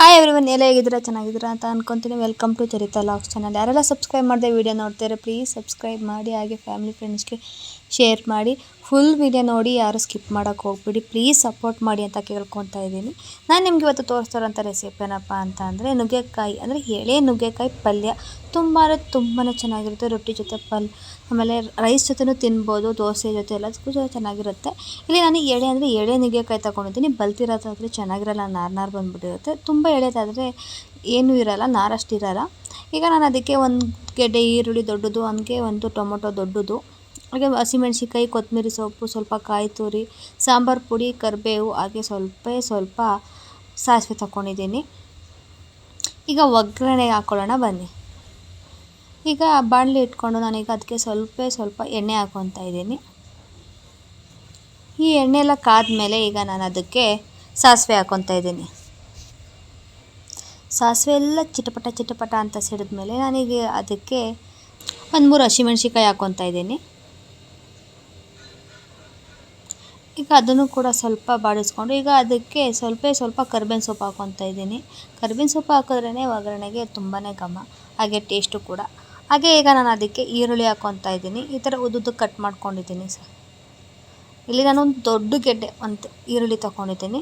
Hi everyone ಎಲ್ಲ ಹೇಗಿದ್ರೆ ಚೆನ್ನಾಗಿದ್ದೀರಾ ಅಂತ ಅನ್ಕೊಂತೀನಿ. Welcome to Charitha logs channel ಯಾರೆಲ್ಲ ಸಬ್ಸ್ಕ್ರೈಬ್ ಮಾಡಿದೆ ವೀಡಿಯೋ ನೋಡ್ತಾರೆ ಪ್ಲೀಸ್ ಸಬ್ಸ್ಕ್ರೈಬ್ ಮಾಡಿ, ಹಾಗೆ ಫ್ಯಾಮಿಲಿ ಫ್ರೆಂಡ್ಸ್ಗೆ ಶೇರ್ ಮಾಡಿ. ಫುಲ್ ವಿಡಿಯೋ ನೋಡಿ ಯಾರು ಸ್ಕಿಪ್ ಮಾಡೋಕ್ಕೆ ಹೋಗ್ಬಿಡಿ. ಪ್ಲೀಸ್ ಸಪೋರ್ಟ್ ಮಾಡಿ ಅಂತ ಕೇಳ್ಕೊತಾ ಇದ್ದೀನಿ. ನಾನು ನಿಮ್ಗೆ ಇವತ್ತು ತೋರಿಸ್ತಾರಂಥ ರೆಸಿಪಿ ಏನಪ್ಪ ಅಂತ ಅಂದರೆ ನುಗ್ಗೆಕಾಯಿ, ಅಂದರೆ ಎಳೆ ನುಗ್ಗೆಕಾಯಿ ಪಲ್ಯ. ತುಂಬ ಅಂದರೆ ತುಂಬಾ ಚೆನ್ನಾಗಿರುತ್ತೆ. ರೊಟ್ಟಿ ಜೊತೆ ಪಲ್, ಆಮೇಲೆ ರೈಸ್ ಜೊತೆನೂ ತಿನ್ಬೋದು, ದೋಸೆ ಜೊತೆ ಎಲ್ಲದಕ್ಕೂ ಜೊತೆ ಚೆನ್ನಾಗಿರುತ್ತೆ. ಇಲ್ಲಿ ನಾನು ಎಳೆ ಅಂದರೆ ಎಳೆ ನುಗ್ಗೆಕಾಯಿ ತೊಗೊಂಡಿದ್ದೀನಿ. ಬಲ್ತಿರೋದಾದರೆ ಚೆನ್ನಾಗಿರಲ್ಲ ನಾರ್ನಾರ್ ನಾರು ಬಂದ್ಬಿಟ್ಟಿರುತ್ತೆ. ತುಂಬ ಎಳೆದಾದರೆ ಏನೂ ಇರಲ್ಲ ನಾರಷ್ಟು ಇರಲ್ಲ. ಈಗ ನಾನು ಅದಕ್ಕೆ ಒಂದು ಗೆಡ್ಡೆ ಈರುಳ್ಳಿ ದೊಡ್ಡದು, ಹಂಗೆ ಒಂದು ಟೊಮೊಟೊ ದೊಡ್ಡದು. ಹಾಗೆ ಹಸಿಮೆಣ್ಸಿನ್ಕಾಯಿ, ಕೊತ್ತಂಬರಿ ಸೊಪ್ಪು ಸ್ವಲ್ಪ ಕಾಯಿ ತುರಿ, ಸಾಂಬಾರು ಪುಡಿ, ಕರಿಬೇವು ಹಾಗೆ ಸ್ವಲ್ಪ ಸ್ವಲ್ಪ ಸಾಸಿವೆ ತಗೊಂಡಿದ್ದೀನಿ ಈಗ ಒಗ್ಗರಣೆ ಹಾಕ್ಕೊಳ್ಳೋಣ ಬನ್ನಿ. ಈಗ ಬಾಣಲಿ ಇಟ್ಕೊಂಡು ನಾನೀಗ ಅದಕ್ಕೆ ಸ್ವಲ್ಪ ಸ್ವಲ್ಪ ಎಣ್ಣೆ ಹಾಕ್ಕೊತಾ ಇದ್ದೀನಿ. ಈ ಎಣ್ಣೆ ಎಲ್ಲ ಕಾದ್ಮೇಲೆ ಈಗ ನಾನು ಅದಕ್ಕೆ ಸಾಸಿವೆ ಹಾಕ್ಕೊತಾ ಇದ್ದೀನಿ. ಸಾಸಿವೆ ಎಲ್ಲ ಚಿಟಪಟ ಚಿಟಪಟ ಅಂತ ಸಿಡಿದ ಮೇಲೆ ನಾನೀಗ ಅದಕ್ಕೆ ಒಂದು ಮೂರು ಹಸಿಮೆಣ್ಸಿಕಾಯಿ ಹಾಕ್ಕೊತಾ ಇದ್ದೀನಿ. ಈಗ ಅದನ್ನು ಕೂಡ ಸ್ವಲ್ಪ ಬಾಡಿಸ್ಕೊಂಡು ಈಗ ಅದಕ್ಕೆ ಸ್ವಲ್ಪ ಸ್ವಲ್ಪ ಕರ್ಬೇವಿನ ಸೊಪ್ಪು ಹಾಕ್ಕೊತಾ ಇದ್ದೀನಿ. ಕರ್ಬೇವಿನ ಸೊಪ್ಪು ಹಾಕಿದ್ರೇ ಒಗ್ಗರಣೆಗೆ ತುಂಬಾ ಘಮ, ಹಾಗೆ ಟೇಸ್ಟು ಕೂಡ. ಹಾಗೆ ಈಗ ನಾನು ಅದಕ್ಕೆ ಈರುಳ್ಳಿ ಹಾಕ್ಕೊತಾ ಇದ್ದೀನಿ. ಈ ಥರ ಉದ್ದುದ್ದು ಕಟ್ ಮಾಡ್ಕೊಂಡಿದ್ದೀನಿ ಸರ್. ಇಲ್ಲಿ ನಾನು ಒಂದು ದೊಡ್ಡ ಗೆಡ್ಡೆ, ಒಂದು ಈರುಳ್ಳಿ ತೊಗೊಂಡಿದ್ದೀನಿ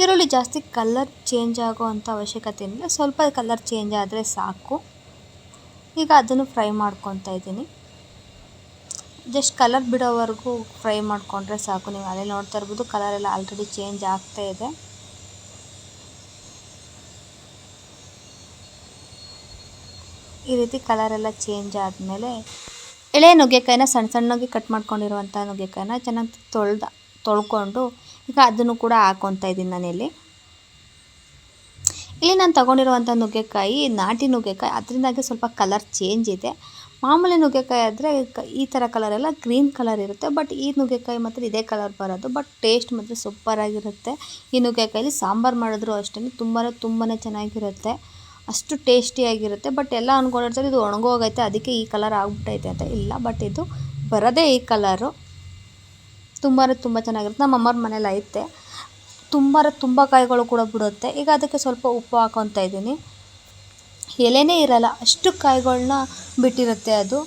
ಈರುಳ್ಳಿ ಜಾಸ್ತಿ ಕಲರ್ ಚೇಂಜ್ ಆಗೋ ಅಂಥ ಅವಶ್ಯಕತೆ ಇಲ್ಲ. ಸ್ವಲ್ಪ ಕಲರ್ ಚೇಂಜ್ ಆದರೆ ಸಾಕು. ಈಗ ಅದನ್ನು ಫ್ರೈ ಮಾಡ್ಕೊತಾ ಇದ್ದೀನಿ. ಜಸ್ಟ್ ಕಲರ್ ಬಿಡೋವರೆಗೂ ಫ್ರೈ ಮಾಡಿಕೊಂಡ್ರೆ ಸಾಕು. ನೀವು ಅಲ್ಲೇ ನೋಡ್ತಾ ಇರ್ಬೋದು, ಕಲರ್ ಎಲ್ಲ ಆಲ್ರೆಡಿ ಚೇಂಜ್ ಆಗ್ತಾ ಇದೆ. ಈ ರೀತಿ ಕಲರ್ ಎಲ್ಲ ಚೇಂಜ್ ಆದಮೇಲೆ ಎಳೆ ನುಗ್ಗೆಕಾಯಿನ ಸಣ್ಣ ಸಣ್ಣಗೆ ಕಟ್ ಮಾಡ್ಕೊಂಡಿರುವಂಥ ನುಗ್ಗೆಕಾಯಿನ ಚೆನ್ನಾಗಿ ತೊಳ್ದ, ತೊಳ್ಕೊಂಡು ಈಗ ಅದನ್ನು ಕೂಡ ಹಾಕ್ಕೊತಾ ಇದ್ದೀನಿ ನಾನಿಲ್ಲಿ. ಇಲ್ಲಿ ನಾನು ತೊಗೊಂಡಿರುವಂಥ ನುಗ್ಗೆಕಾಯಿ, ನಾಟಿ ನುಗ್ಗೆಕಾಯಿ, ಅದರಿಂದಾಗಿ ಸ್ವಲ್ಪ ಕಲರ್ ಚೇಂಜ್ ಇದೆ. ಮಾಮೂಲಿ ನುಗ್ಗೆಕಾಯಿ ಆದರೆ ಈ ಥರ ಕಲರ್ ಎಲ್ಲ ಗ್ರೀನ್ ಕಲರ್ ಇರುತ್ತೆ. ಬಟ್ ಈ ನುಗ್ಗೆಕಾಯಿ ಮಾತ್ರ ಇದೇ ಕಲರ್ ಬರೋದು. ಬಟ್ ಟೇಸ್ಟ್ ಮಾತ್ರ ಸೂಪರಾಗಿರುತ್ತೆ ಈ ನುಗ್ಗೆಕಾಯಲ್ಲಿ ಸಾಂಬಾರು ಮಾಡಿದ್ರು ಅಷ್ಟೇ ತುಂಬಾ ತುಂಬಾ ಚೆನ್ನಾಗಿರುತ್ತೆ. ಅಷ್ಟು ಟೇಸ್ಟಿಯಾಗಿರುತ್ತೆ ಬಟ್ ಎಲ್ಲ ಅಂದ್ಕೊಂಡಿರ್ತಾರೆ ಇದು ಒಣಗೋಗೈತೆ, ಅದಕ್ಕೆ ಈ ಕಲರ್ ಆಗಿಬಿಟ್ಟೈತೆ ಅಂತ ಇಲ್ಲ. ಬಟ್ ಇದು ಬರೋದೇ ಈ ಕಲರು ತುಂಬ ತುಂಬ ಚೆನ್ನಾಗಿರುತ್ತೆ. ನಮ್ಮ ಅಮ್ಮರ ಮನೇಲಿ ಐತೆ. ತುಂಬ ತುಂಬ ಕಾಯಿಗಳು ಕೂಡ ಬಿಡುತ್ತೆ. ಈಗ ಅದಕ್ಕೆ ಸ್ವಲ್ಪ ಉಪ್ಪು ಹಾಕೊತ ಇದ್ದೀನಿ. ಎಲೆನೇ ಇರಲ್ಲ. ಅಷ್ಟು ಕಾಯಿಗಳ್ನ ಬಿಟ್ಟಿರುತ್ತೆ ಅದು.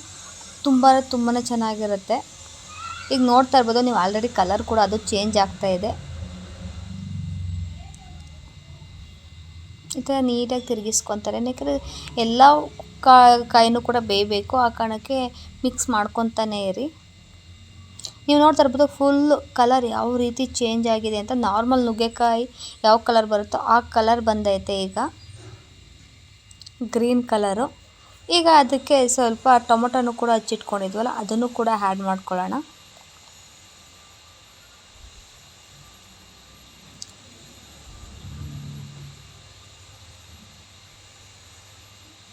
ತುಂಬ ತುಂಬಾ ಚೆನ್ನಾಗಿರುತ್ತೆ. ಈಗ ನೋಡ್ತಾ ಇರ್ಬೋದು, ನೀವು ಆಲ್ರೆಡಿ ಕಲರ್ ಕೂಡ ಅದು ಚೇಂಜ್ ಆಗ್ತಾ ಇದೆ. ಈ ಥರ ನೀಟಾಗಿ ತಿರುಗಿಸ್ಕೊತಾರೆ. ಯಾಕಂದರೆ ಎಲ್ಲ ಕಾಯಿನೂ ಕೂಡ ಬೇಯಬೇಕು. ಆ ಕಾರಣಕ್ಕೆ ಮಿಕ್ಸ್ ಮಾಡ್ಕೊತಾನೆ ಇರಿ. ನೀವು ನೋಡ್ತಾ ಇರ್ಬೋದು ಫುಲ್ ಕಲರ್ ಯಾವ ರೀತಿ ಚೇಂಜ್ ಆಗಿದೆ ಅಂತ. ನಾರ್ಮಲ್ ನುಗ್ಗೆಕಾಯಿ ಯಾವ ಕಲರ್ ಬರುತ್ತೋ ಆ ಕಲರ್ ಬಂದೈತೆ ಈಗ. ಗ್ರೀನ್ ಕಲರು ಈಗ ಅದಕ್ಕೆ ಸ್ವಲ್ಪ ಟೊಮೊಟೊನು ಕೂಡ ಹಚ್ಚಿಟ್ಕೊಂಡಿದ್ವಲ್ಲ, ಅದನ್ನು ಕೂಡ ಆ್ಯಡ್ ಮಾಡ್ಕೊಳ್ಳೋಣ.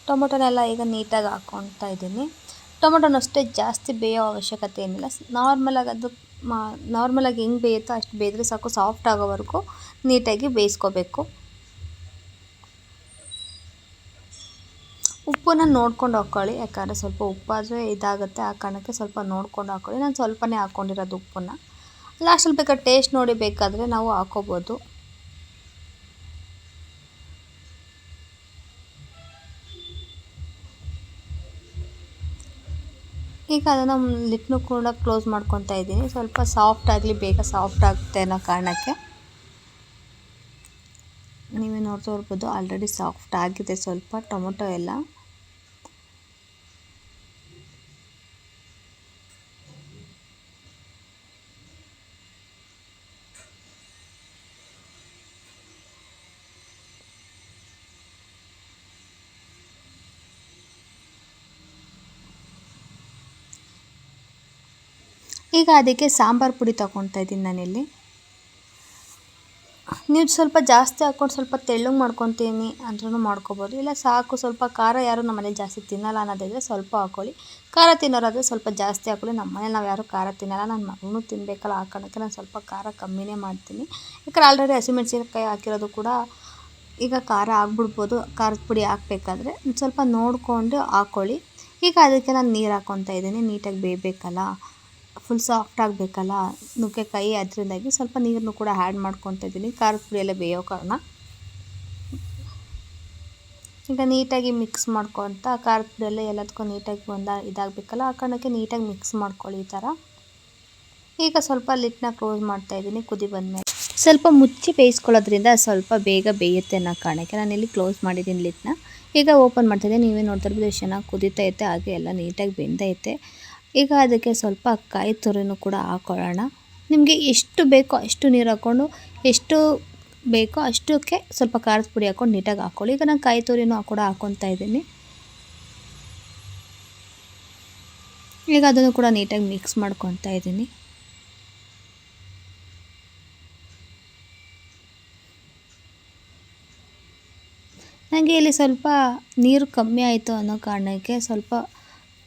ಟೊಮೊಟೊನೆಲ್ಲ ಈಗ ನೀಟಾಗಿ ಹಾಕ್ಕೊಳ್ತಾ ಇದ್ದೀನಿ. ಟೊಮೊಟೊನ ಅಷ್ಟೇ ಜಾಸ್ತಿ ಬೇಯೋ ಅವಶ್ಯಕತೆ ಏನಿಲ್ಲ. ನಾರ್ಮಲಾಗಿ ಅದು ಮಾ ನಾರ್ಮಲಾಗಿ ಹೆಂಗೆ ಬೇಯುತ್ತೋ ಅಷ್ಟು ಬೇಯಿದ್ರೆ ಸಾಕು, ಸಾಫ್ಟ್ ಆಗೋವರೆಗೂ ನೀಟಾಗಿ ಬೇಯಿಸ್ಕೋಬೇಕು. ಉಪ್ಪನ್ನ ನೋಡ್ಕೊಂಡು ಹಾಕ್ಕೊಳ್ಳಿ ಯಾಕಂದರೆ ಸ್ವಲ್ಪ ಉಪ್ಪಾದರೆ ಇದಾಗುತ್ತೆ, ಆ ಕಾರಣಕ್ಕೆ ಸ್ವಲ್ಪ ನೋಡ್ಕೊಂಡು ಹಾಕ್ಕೊಳ್ಳಿ ನಾನು ಸ್ವಲ್ಪನೇ ಹಾಕ್ಕೊಂಡಿರೋದು ಉಪ್ಪನ್ನ. ಲಾಸ್ಟಲ್ಲಿ ಬೇಕಾದ ಟೇಸ್ಟ್ ನೋಡಿ ಬೇಕಾದರೆ ನಾವು ಹಾಕೋಬೋದು. ಈಗ ಅದನ್ನು ಲಿಟ್ನು ಕೂಡ ಕ್ಲೋಸ್ ಮಾಡ್ಕೊತಾ ಇದ್ದೀನಿ. ಸ್ವಲ್ಪ ಸಾಫ್ಟ್ ಆಗಲಿ, ಬೇಗ ಸಾಫ್ಟ್ ಆಗುತ್ತೆ ಅನ್ನೋ ಕಾರಣಕ್ಕೆ. ನೀವೇ ನೋಡ್ತಾ ಇರ್ಬೋದು ಆಲ್ರೆಡಿ ಸಾಫ್ಟ್ ಆಗಿದೆ ಸ್ವಲ್ಪ, ಟೊಮೊಟೊ ಎಲ್ಲ. ಈಗ ಅದಕ್ಕೆ ಸಾಂಬಾರು ಪುಡಿ ತೊಗೊಳ್ತಾ ಇದ್ದೀನಿ ನಾನಿಲ್ಲಿ. ನೀವು ಸ್ವಲ್ಪ ಜಾಸ್ತಿ ಹಾಕ್ಕೊಂಡು ಸ್ವಲ್ಪ ತೆಳ್ಳಗೆ ಮಾಡ್ಕೊತೀನಿ ಅಂದ್ರೂ ಮಾಡ್ಕೊಬೋದು. ಇಲ್ಲ ಸಾಕು, ಸ್ವಲ್ಪ ಖಾರ ಯಾರು ನಮ್ಮ ಮನೇಲಿ ಜಾಸ್ತಿ ತಿನ್ನಲ್ಲ ಅನ್ನೋದಿದ್ರೆ ಸ್ವಲ್ಪ ಹಾಕ್ಕೊಳ್ಳಿ ಖಾರ ತಿನ್ನೋರಾದರೆ ಸ್ವಲ್ಪ ಜಾಸ್ತಿ ಹಾಕೊಳ್ಳಿ. ನಮ್ಮ ಮನೇಲಿ ನಾವು ಯಾರೂ ಖಾರ ತಿನ್ನಲ್ಲ. ನನ್ನ ಮಗನೂ ತಿನ್ನಬೇಕಲ್ಲ ಆ ನಾನು ಸ್ವಲ್ಪ ಖಾರ ಕಮ್ಮಿನೇ ಮಾಡ್ತೀನಿ. ಯಾಕಂದ್ರೆ ಆಲ್ರೆಡಿ ಹಸಿಮೆಣ್ಸಿನ್ಕಾಯಿ ಹಾಕಿರೋದು ಕೂಡ ಈಗ ಖಾರ ಆಗ್ಬಿಡ್ಬೋದು. ಖಾರದ ಪುಡಿ ಹಾಕ್ಬೇಕಾದ್ರೆ ಸ್ವಲ್ಪ ನೋಡಿಕೊಂಡು ಹಾಕ್ಕೊಳ್ಳಿ ಈಗ ಅದಕ್ಕೆ ನಾನು ನೀರು ಹಾಕ್ಕೊತಾ ಇದ್ದೀನಿ. ನೀಟಾಗಿ ಬೇಯಬೇಕಲ್ಲ. Full soft ಆಗಬೇಕಲ್ಲ? ನುಗ್ಗೆಕಾಯಿ ಅದರಿಂದಾಗಿ ಸ್ವಲ್ಪ ನೀರನ್ನು ಕೂಡ ಆ್ಯಡ್ ಮಾಡ್ಕೊತಾ ಇದ್ದೀನಿ. ಖಾರದ ಪುಡಿ ಎಲ್ಲ ಬೇಯೋ ಕಾರಣ. ಈಗ ನೀಟಾಗಿ ಮಿಕ್ಸ್ ಮಾಡ್ಕೊತ ಖಾರದ ಪುಡಿ ಎಲ್ಲ ಎಲ್ಲದಕ್ಕೂ ನೀಟಾಗಿ ಒಂದ ಇದಾಗಬೇಕಲ್ಲ, ಆ ಕಾರಣಕ್ಕೆ ನೀಟಾಗಿ ಮಿಕ್ಸ್ ಮಾಡ್ಕೊಳ್ಳಿ ಈ ಥರ ಈಗ ಸ್ವಲ್ಪ ಲಿಟ್ನ ಕ್ಲೋಸ್ ಮಾಡ್ತಾ ಇದ್ದೀನಿ ಕುದಿ ಬಂದಮೇಲೆ. ಸ್ವಲ್ಪ ಮುಚ್ಚಿ ಬೇಯಿಸ್ಕೊಳ್ಳೋದ್ರಿಂದ ಸ್ವಲ್ಪ ಬೇಗ ಬೇಯುತ್ತೆ ಅನ್ನೋ ಕಾರಣಕ್ಕೆ ನಾನು ಇಲ್ಲಿ ಕ್ಲೋಸ್ ಮಾಡಿದ್ದೀನಿ ಲಿಟ್ನ ಈಗ ಓಪನ್ ಮಾಡ್ತಾಯಿದ್ದೆ ನೀವೇ ನೋಡ್ತಾ ಇರ್ಬೋದು, ಎಷ್ಟು ಚೆನ್ನಾಗಿ ಕುದೀತೈತೆ ಹಾಗೆ ಎಲ್ಲ ನೀಟಾಗಿ ಬೆಂದೈತೆ ಈಗ ಅದಕ್ಕೆ ಸ್ವಲ್ಪ ಕಾಯಿ ತುರಿನೂ ಕೂಡ ಹಾಕೊಳ್ಳೋಣ. ನಿಮಗೆ ಎಷ್ಟು ಬೇಕೋ ಅಷ್ಟು ನೀರು ಹಾಕ್ಕೊಂಡು, ಎಷ್ಟು ಬೇಕೋ ಅಷ್ಟಕ್ಕೆ ಸ್ವಲ್ಪ ಖಾರದ ಪುಡಿ ಹಾಕ್ಕೊಂಡು ನೀಟಾಗಿ ಹಾಕ್ಕೊಳ್ಳಿ. ಈಗ ನಾನು ಕಾಯಿ ತುರಿನೂ ಕೂಡ ಹಾಕ್ಕೊತಾ ಇದ್ದೀನಿ. ಈಗ ಅದನ್ನು ಕೂಡ ನೀಟಾಗಿ ಮಿಕ್ಸ್ ಮಾಡ್ಕೊತಾ ಇದ್ದೀನಿ. ನನಗೆ ಇಲ್ಲಿ ಸ್ವಲ್ಪ ನೀರು ಕಮ್ಮಿ ಆಯಿತು ಅನ್ನೋ ಕಾರಣಕ್ಕೆ ಸ್ವಲ್ಪ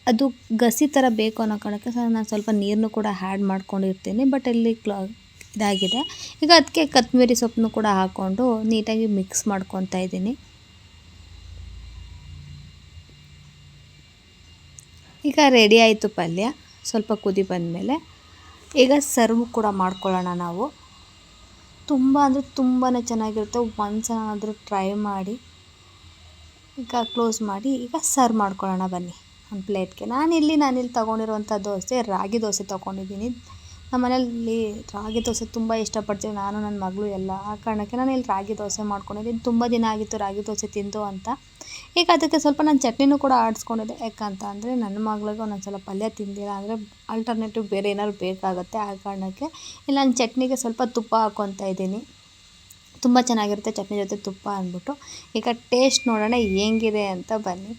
ಅದು ಗಸಿ ಥರ ಬೇಕು ಅನ್ನೋ ಕಾರಣಕ್ಕೆ ಸರ್ ನಾನು ಸ್ವಲ್ಪ ನೀರನ್ನು ಕೂಡ ಆ್ಯಡ್ ಮಾಡ್ಕೊಂಡಿರ್ತೀನಿ ಬಟ್ ಇಲ್ಲಿ ಕ್ಲಾ, ಇದಾಗಿದೆ. ಈಗ ಅದಕ್ಕೆ ಕೊತ್ತಂಬರಿ ಸೊಪ್ಪನ್ನು ಕೂಡ ಹಾಕ್ಕೊಂಡು ನೀಟಾಗಿ ಮಿಕ್ಸ್ ಮಾಡ್ಕೊತಾ ಇದ್ದೀನಿ. ಈಗ ರೆಡಿ ಆಯಿತು ಪಲ್ಯ, ಸ್ವಲ್ಪ ಕುದಿ ಬಂದಮೇಲೆ. ಈಗ ಸರ್ವ್ ಕೂಡ ಮಾಡ್ಕೊಳ್ಳೋಣ ನಾವು. ತುಂಬ ಅಂದರೆ ತುಂಬಾ ಚೆನ್ನಾಗಿರುತ್ತೆ ಒಂದ್ಸಲ ಟ್ರೈ ಮಾಡಿ, ಈಗ ಕ್ಲೋಸ್ ಮಾಡಿ, ಈಗ ಸರ್ವ್ ಮಾಡ್ಕೊಳ್ಳೋಣ ಬನ್ನಿ. ಒಂದು ಪ್ಲೇಟ್ಗೆ. ನಾನಿಲ್ಲಿ ನಾನಿಲ್ಲಿ ತೊಗೊಂಡಿರುವಂಥ ದೋಸೆ, ರಾಗಿ ದೋಸೆ ತೊಗೊಂಡಿದ್ದೀನಿ. ಮನೆಯಲ್ಲಿ ರಾಗಿ ದೋಸೆ ತುಂಬ ಇಷ್ಟಪಡ್ತೀವಿ ನಾನು, ನನ್ನ ಮಗಳು ಎಲ್ಲ. ಆ ಕಾರಣಕ್ಕೆ ನಾನು ಇಲ್ಲಿ ರಾಗಿ ದೋಸೆ ಮಾಡ್ಕೊಂಡಿದ್ದೀನಿ. ತುಂಬ ದಿನ ಆಗಿತ್ತು ರಾಗಿ ದೋಸೆ ತಿಂದು ಅಂತ. ಈಗ ಅದಕ್ಕೆ ಸ್ವಲ್ಪ ನಾನು ಚಟ್ನಿನೂ ಕೂಡ ಆಡಿಸ್ಕೊಂಡಿದ್ದೆ. ಯಾಕಂತ ಅಂದರೆ ನನ್ನ ಮಗಳಿಗೆ ಒಂದೊಂದು ಸಲ ಪಲ್ಯ ತಿಂದಿಲ್ಲ ಅಂದರೆ ಆಲ್ಟರ್ನೇಟಿವ್ ಬೇರೆ ಏನಾದ್ರು ಬೇಕಾಗುತ್ತೆ. ಆ ಕಾರಣಕ್ಕೆ ಇಲ್ಲ ನಾನು ಚಟ್ನಿಗೆ ಸ್ವಲ್ಪ ತುಪ್ಪ ಹಾಕ್ಕೊತಾ ಇದ್ದೀನಿ. ತುಂಬ ಚೆನ್ನಾಗಿರುತ್ತೆ ಚಟ್ನಿ ಜೊತೆ ತುಪ್ಪ ಅಂದ್ಬಿಟ್ಟು. ಈಗ ಟೇಸ್ಟ್ ನೋಡೋಣ ಹೆಂಗಿದೆ ಅಂತ ಬನ್ನಿ.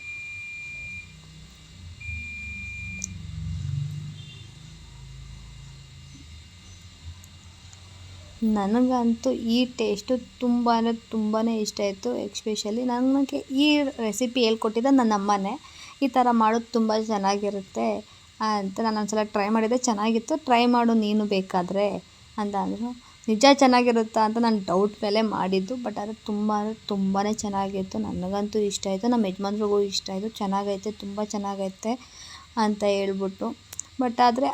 ನನಗಂತೂ ಈ ಟೇಸ್ಟು ತುಂಬ ಅಂದರೆ ತುಂಬಾ ಇಷ್ಟ ಆಯಿತು, ಎಕ್ಸ್ಪೆಷಲಿ ನನಗೆ ಈ ರೆಸಿಪಿ ಹೇಳ್ಕೊಟ್ಟಿದ್ದ ನನ್ನ ಅಮ್ಮನೇ. ಈ ಥರ ಮಾಡೋದು ತುಂಬ ಚೆನ್ನಾಗಿರುತ್ತೆ ಅಂತ ನಾನು ಒಂದ್ಸಲ ಟ್ರೈ ಮಾಡಿದ್ದೆ ಚೆನ್ನಾಗಿತ್ತು. ಟ್ರೈ ಮಾಡು, ನೀನು ಬೇಕಾದರೆ ಅಂತ ಅಂದರು. ನಿಜ ಚೆನ್ನಾಗಿರುತ್ತಾ ಅಂತ ನಾನು ಡೌಟ್ ಮೇಲೆ ಮಾಡಿದ್ದು ಬಟ್ ಅದು ತುಂಬ ಅಂದರೆ ತುಂಬಾ ಚೆನ್ನಾಗಿತ್ತು. ನನಗಂತೂ ಇಷ್ಟ ಆಯಿತು, ನಮ್ಮ ಯಜಮಾನ್ರಿಗೂ ಇಷ್ಟ ಆಯಿತು, ಚೆನ್ನಾಗೈತೆ, ತುಂಬ ಚೆನ್ನಾಗೈತೆ ಅಂತ ಹೇಳ್ಬಿಟ್ಟು. ಬಟ್ ಆದರೆ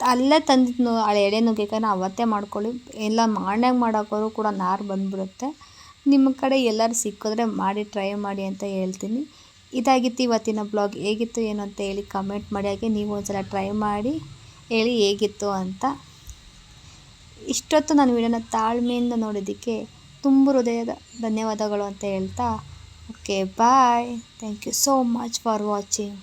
ಅಲ್ಲೇ ತಂದಿದ್ದು ಹಳೆ ಎಳೆ ನುಗ್ಗೆಕಾಯಿನ ಅವತ್ತೇ ಮಾಡ್ಕೊಳ್ಳಿ. ಎಲ್ಲ ಮಾರ್ನ್ಯಾಗ ಮಾಡೋಕ್ಕೋರು ಕೂಡ ನಾರು ಬಂದುಬಿಡುತ್ತೆ. ನಿಮ್ಮ ಕಡೆ ಎಲ್ಲರೂ ಸಿಕ್ಕಿದ್ರೆ ಮಾಡಿ ಟ್ರೈ ಮಾಡಿ ಅಂತ ಹೇಳ್ತೀನಿ. ಇದಾಗಿತ್ತು ಇವತ್ತಿನ ಬ್ಲಾಗ್ ಹೇಗಿತ್ತು, ಏನು ಅಂತ ಹೇಳಿ ಕಮೆಂಟ್ ಮಾಡಿ. ಹಾಗೆ ನೀವು ಒಂದ್ಸಲ ಟ್ರೈ ಮಾಡಿ ಹೇಳಿ ಹೇಗಿತ್ತು ಅಂತ. ಇಷ್ಟೊತ್ತು ನಾನು ವಿಡಿಯೋನ ತಾಳ್ಮೆಯಿಂದ ನೋಡಿದ್ದಕ್ಕೆ ತುಂಬ ಹೃದಯದ ಧನ್ಯವಾದಗಳು ಅಂತ ಹೇಳ್ತಾ okay bye thank you so much for watching